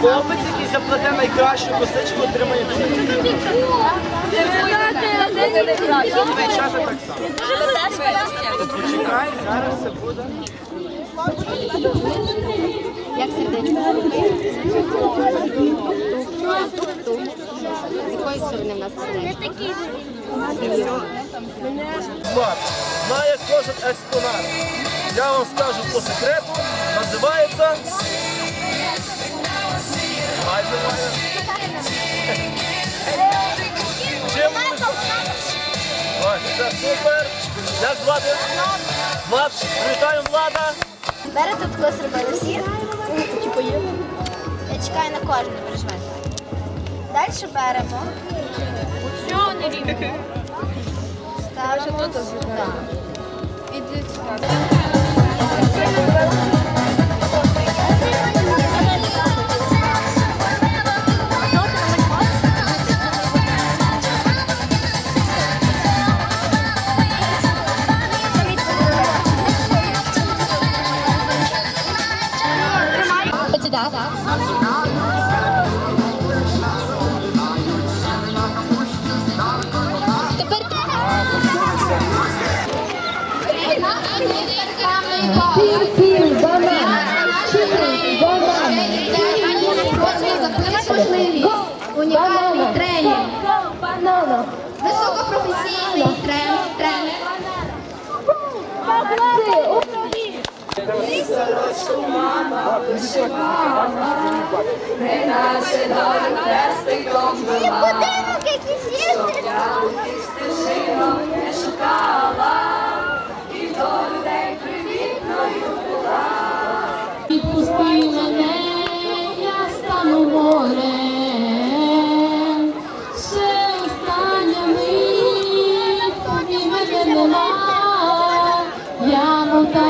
Хлопець, який заплете найкращу косичку, отримає. Дівчата так само. Зараз все буде. Як сердечко З якої сторони в нас сердечко? Знає кожен експонат. Я вам скажу по секрету. Ви- Ось, це супер. Як звати? Влад. Привітаємо Влада. Бери тут коли зробили всі. Я чекаю на кожен, не переживай. Далі беремо. Цього не рівно. Ставимо сюди. Іди сюди. Унікальний тренінг. Високопрофесійний тренер. Тренер. Будинок якийсь є. Відпусти мене, я стану морем. Ще остання мить, тобі мене нема. Я мов та ріка,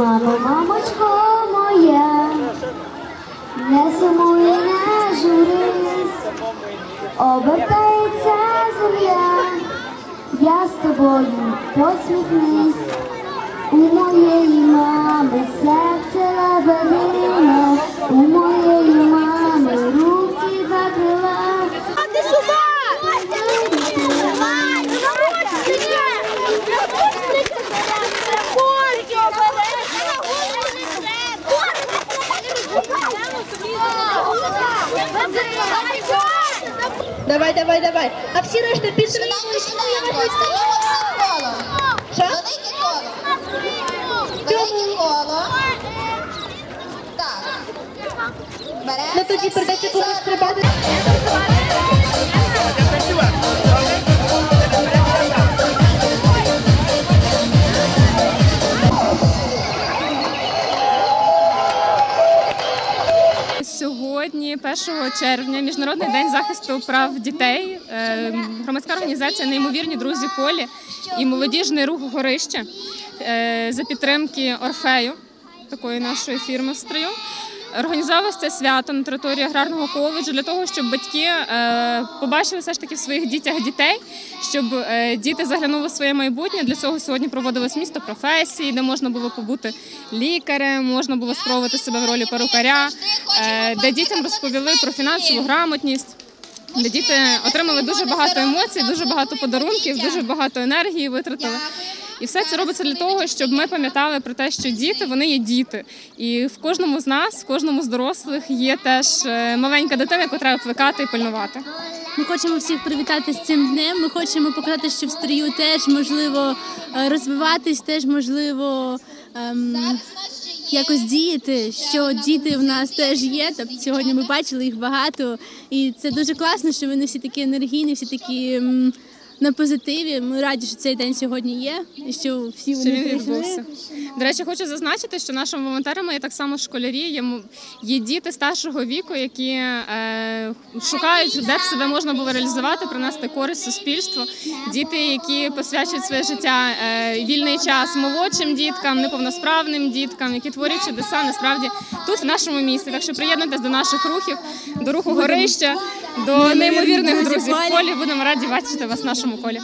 Мамо, мамочко моя, не сумуй, не журись, обертається земля, я з тобою посміхнись. У моєї мами серце лебедине, у моєї мами руки два крила. Ти сюди! Давай, давай, давай. А всі решта підтримують. Що? Велике коло. Велике коло. Так. Беремо. Ну тоді придеться комусь стрибати. Сьогодні, 1 червня, Міжнародний день захисту прав дітей. Е, Громадська організація Неймовірні друзі полі і молодіжний рух горище е, за підтримки Орфею, такої нашої фірми в строю. Організовувалося це свято на території аграрного коледжу для того, щоб батьки е, побачили все ж таки в своїх дітях дітей, щоб е, діти заглянули в своє майбутнє. Для цього сьогодні проводилось місто професії, де можна було побути лікарем, можна було спробувати себе в ролі перукаря, е, де дітям розповіли про фінансову грамотність. Де діти отримали дуже багато емоцій, дуже багато подарунків, дуже багато енергії витратили. І все це робиться для того, щоб ми пам'ятали про те, що діти вони є діти. І в кожному з нас, в кожному з дорослих є теж е, маленька дитина, яку треба плекати і пильнувати. Ми хочемо всіх привітати з цим днем. Ми хочемо показати, що в стрію теж можливо е, розвиватись, теж можливо ем, якось діяти. Що діти в нас теж є. Тобто сьогодні ми бачили їх багато, і це дуже класно, що вони всі такі енергійні, всі такі. ем, на позитиві. Ми раді, що цей день сьогодні є, і що всі Що вони він відбувся. До речі, хочу зазначити, що нашими волонтерами є так само школярі, є, є діти старшого віку, які е, шукають, де б себе можна було реалізувати, принести користь суспільству. Діти, які посвячують своє життя е, вільний час молодшим діткам, неповносправним діткам, які творять чудеса насправді тут, в нашому місті. Так що приєднуйтесь до наших рухів, до руху горища, до неймовірних друзів в полі. Будемо раді бачити вас в нашому колі.